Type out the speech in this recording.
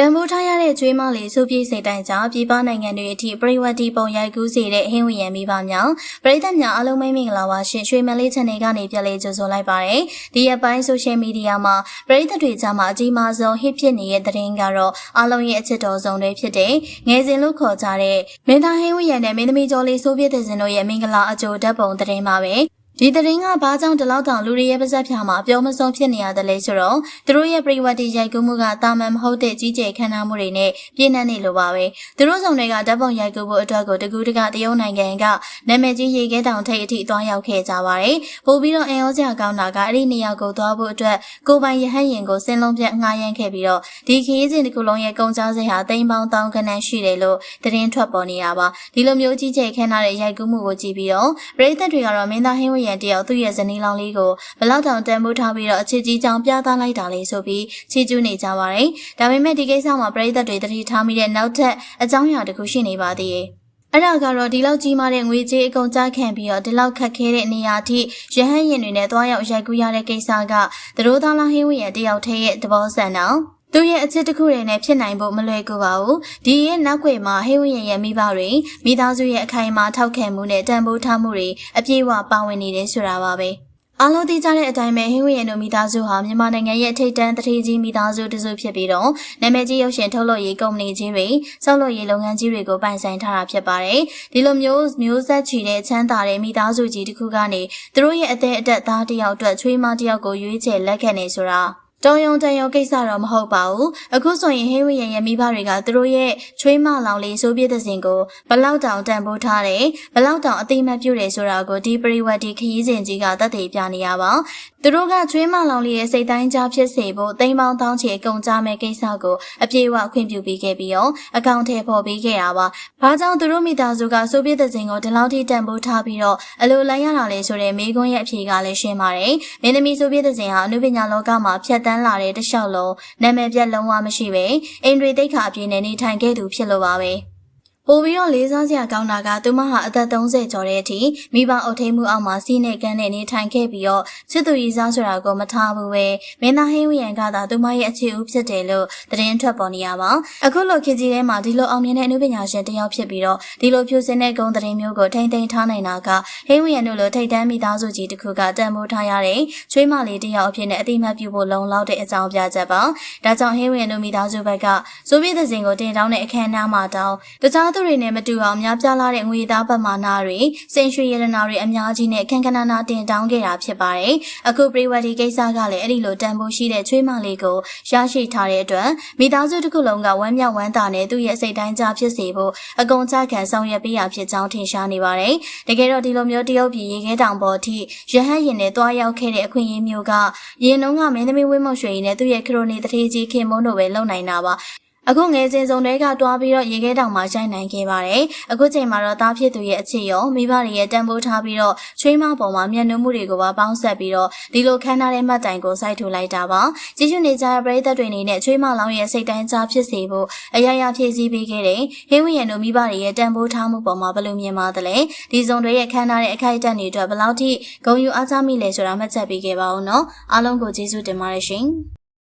တန်ဖိုးထားရတဲ့ကျွေးမလေးစုပြေးစိတ်တိုင်းကြောင့်ပြည်ပနိုင်ငံတွေအထိပရိဝတ်တီပုံရိုက်ကူးစေတဲ့ဟင်းဝင်ရံမိပါမြောင်ပရိသတ်များအားလုံးမိတ်မင်္ဂလာပါရှင်ရွှေမလေး channel ကနေပြန်လေးကြိုဆိုလိုက်ပါရစေဒီရက်ပိုင်း social media မှာပရိသတ်တွေကြားမှာအကြီးမားဆုံး hit ဖြစ်နေတဲ့သတင်းကတော့အားလုံးရဲ့အချစ်တော်ဆုံးတွေဖြစ်တဲ့ငယ်စဉ်လို့ခေါ်ကြတဲ့မင်းသားဟင်းဝင်ရံနဲ့မင်းသမီးကျော်လေးဆိုပြေးတဲ့စင်တို့ရဲ့မင်္ဂလာအကြိုဓာတ်ပုံသတင်းပါပဲ ဒီသတင်းကဘာကြောင့်ဒီလောက်တောင်လူတွေရဲ့ပါဇက်ဖြာမှာအပြောမဆုံးဖြစ်နေရတယ်လဲဆိုတော့သူတို့ရဲ့ပရိဝတ်တီရိုက်ကူးမှုကတာမန်မဟုတ်တဲ့ကြီးကျယ်ခမ်းနားမှုတွေနဲ့ပြည့်နှက်နေလိုပါပဲသူတို့ဆောင်တွေကဓာတ်ပုံရိုက်ကူးဖို့အတွက်ကိုတကူတကတရုတ်နိုင်ငံကနာမည်ကြီးရေခဲတောင်ထိပ်အထိသွားရောက်ခဲ့ကြပါတယ်ပို့ပြီးတော့အင်အောစရာကောင်းတာကအဲ့ဒီနေရာကိုသွားဖို့အတွက်ကိုပိုင်ရဟန်းရင်ကိုစင်းလုံးပြတ်ငှားရမ်းခဲ့ပြီးတော့ဒီခရီးစဉ်တစ်ခုလုံးရဲ့ကုန်ကျစရိတ်ဟာတိမ်ပေါင်းတောင်းခဏန်းရှိတယ်လို့သတင်းထွက်ပေါ်နေတာပါဒီလိုမျိုးကြီးကျယ်ခမ်းနားတဲ့ရိုက်ကူးမှုကိုကြည့်ပြီးတော့ပရိသတ်တွေကတော့မင်းသားဟင်းဝရံတယောက်သူ့ရဲ့ဇနီးလောင်လေးကိုဘလောက်တောင်တန်ဖိုးထားပြီးတော့အချစ်ကြီးကြောင်ပြသလိုက်တာလေဆိုပြီးချီးကျူးနေကြပါတယ်။ဒါပေမဲ့ဒီကိစ္စမှာပရိသတ်တွေတတိထားမိတဲ့နောက်ထပ်အကြောင်းအရာတစ်ခုရှိနေပါသေးတယ်။အဲ့ဒါကတော့ဒီလောက်ကြီးမားတဲ့ငွေကြေးအကုန်ကြခံပြီးတော့ဒီလောက်ခက်ခဲတဲ့နေရာအထိရဟန်းရင်တွေနဲ့တွားရောက်ရိုက်ကူးရတဲ့ကိစ္စကသတို့သားလားဟင်းဝရဲ့တယောက်တည်းရဲ့သဘောဆန်တော့ သူရဲ့အချစ်တစ်ခုတွေနဲ့ဖြစ်နိုင်ဖို့မလွယ်ကူပါဘူး။ဒီရဲ့နောက်ွယ်မှာဟိဝရင်ရဲ့မိဘတွေမိသားစုရဲ့အခိုင်အမာထောက်ခံမှုနဲ့တန်ဖိုးထားမှုတွေအပြည့်အဝပါဝင်နေတယ်ဆိုတာပါပဲ။အားလုံးသိကြတဲ့အတိုင်းပဲဟင်းဝရင်တို့မိသားစုဟာမြန်မာနိုင်ငံရဲ့ထိပ်တန်းတထေးကြီးမိသားစုတစုဖြစ်ပြီးတော့နာမည်ကြီးရုပ်ရှင်ထုတ်လုပ်ရေးကုမ္ပဏီကြီးတွေစောက်လုပ်ရေးလုပ်ငန်းကြီးတွေကိုပိုင်ဆိုင်ထားတာဖြစ်ပါတယ်။ဒီလိုမျိုးမျိုးဆက်ချီတဲ့ချမ်းသာတဲ့မိသားစုကြီးတစ်ခုကနေသူတို့ရဲ့အသက်အသက်သားတစ်ယောက်အတွက်ချွေးမတစ်ယောက်ကိုရွေးချယ်လက်ခံနေဆိုတာ တော်ယုံတန်ယုံကိစ္စတော့မဟုတ်ပါဘူးအခုဆိုရင်ဟင်းဝရင်ရဲ့မိဘတွေကသူတို့ရဲ့ချွေးမလောင်လေးဆိုပြတဲ့စဉ်ကိုဘလောက်တောင်တန်ဖိုးထားတယ်ဘလောက်တောင်အသိမှတ်ပြုတယ်ဆိုတာကိုဒီပရိဝတ်ဒီခရီးစဉ်ကြီးကသက်သေပြနေရပါသူတို့ကချွေးမလောင်လေးရဲ့စိတ်တိုင်းကြားဖြစ်စေဖို့တိမ်ပေါင်းတောင်းချေအကုန်ကြမဲ့ကိစ္စကိုအပြေအဝခွင့်ပြုပေးခဲ့ပြီးတော့အကောင့်ထဲပေါ်ပေးခဲ့တာပါဘာကြောင့်သူတို့မိသားစုကဆိုပြတဲ့စဉ်ကိုဒီလောက်ထိတန်ဖိုးထားပြီးတော့အလိုလိုက်ရတာလဲဆိုတဲ့မိကွန်းရဲ့အဖြေကလည်းရှင်းပါတယ်မင်းသမီးဆိုပြတဲ့စဉ်ဟာအနုပညာလောကမှာဖြတ်တန်းလာတဲ့တလျှောက်လုံးနာမည်ပြတ်လုံးဝမရှိပဲအိန္ဒြေတိတ်ခါအပြည့်နဲ့နေထိုင်ခဲ့သူဖြစ်လို့ပါပဲ။ ပိုပြီးတော့လေးစားစရာကောင်းတာကသူမဟာအသက်30ကျော်တဲ့အထိမိဘအုပ်ထိန်မှုအောက်မှာစီးနေကန်းနဲ့နေထိုင်ခဲ့ပြီးတော့ချစ်သူရည်စားဆိုတာကိုမထားဘူးပဲမင်းသားဟင်းဝရံကသာသူမရဲ့အခြေဦးဖြစ်တယ်လို့သတင်းထွက်ပေါ်နေရပါအခုလိုခေတ်ကြီးထဲမှာဒီလိုအောင်မြင်တဲ့အမှုပညာရှင်တစ်ယောက်ဖြစ်ပြီးတော့ဒီလိုဖြူစင်တဲ့ဂုဏ်သတင်းမျိုးကိုထိမ့်သိမ်းထားနိုင်တာကဟင်းဝရံတို့လိုထိတ်တန်းမိသားစုကြီးတစ်ခုကတန်ဖိုးထားရတဲ့ချွေးမလေးတစ်ယောက်အဖြစ်နဲ့အတိမတ်ပြုဖို့လုံလောက်တဲ့အကြောင်းပြချက်ပါဒါကြောင့်ဟင်းဝရံတို့မိသားစုဘက်ကဆိုဗီယက်သင်ကိုတင်တောင်းတဲ့အခမ်းအနားမှာတောင်းတခြားသူတွေနဲ့မတူအောင်များပြားလာတဲ့ငွေသားပမာဏတွေစင်ရွှေရတနာတွေအများကြီးနဲ့ခန်းခဏနာတင်တောင်းခဲ့တာဖြစ်ပါတယ်။အခုပရိဝတ်ဒီကိစ္စကလည်းအဲ့ဒီလိုတန်ဖိုးရှိတဲ့ချွေးမလေးကိုရရှိထားတဲ့အတွက်မိသားစုတစ်ခုလုံးကဝမ်းမြောက်ဝမ်းသာနဲ့သူ့ရဲ့စိတ်တိုင်းကြဖြစ်စေဖို့အကုန်ချခံဆောင်ရွက်ပေးရဖြစ်ကြောင်းထင်ရှားနေပါတယ်။တကယ်တော့ဒီလိုမျိုးတရုတ်ပြည်ရေခဲတောင်ပေါ်အထိရဟန်းရင်နဲ့တွားရောက်ခဲ့တဲ့အခွင့်အရေးမျိုးကရင်နှုံးကမင်းသမီးဝင်းမုံရွှေရင်နဲ့သူ့ရဲ့ခရိုနီတထေးကြီးခင်မုန်းတို့ပဲလုံနိုင်တာပါ အခုငယ်စဉ်စုံတွေကတွားပြီးတော့ရေခဲတောင်မှာရိုက်နိုင်ခဲ့ပါတယ်။အခုချိန်မှာတော့သားဖြစ်သူရဲ့အခြေရောမိဘတွေရဲ့တန်ဖိုးထားပြီးတော့ချွေးမပေါ်မှာမျက်နှာမှုတွေကိုပါပေါင်းဆက်ပြီးတော့ဒီလိုခန်းထားတဲ့မှတ်တိုင်ကိုစိုက်ထူလိုက်တာပါ။ကြည့်ရှုနေကြတဲ့ပရိသတ်တွေအနေနဲ့ချွေးမလောင်းရဲ့စိတ်တိုင်းကြားဖြစ်စေဖို့အရာရာဖြည့်ဆည်းပေးခဲ့တဲ့ဟင်းဝရံတို့မိဘတွေရဲ့တန်ဖိုးထားမှုပေါ်မှာဘယ်လိုမြင်ပါသလဲ။ဒီစုံတွေရဲ့ခန်းထားတဲ့အခိုက်အတန့်တွေအတွက်ဘယ်လောက်ထိဂုဏ်ယူအားချမိလဲဆိုတာမှတ်ချက်ပေးခဲ့ပါဦးနော်။အားလုံးကိုကျေးဇူးတင်ပါတယ်ရှင်။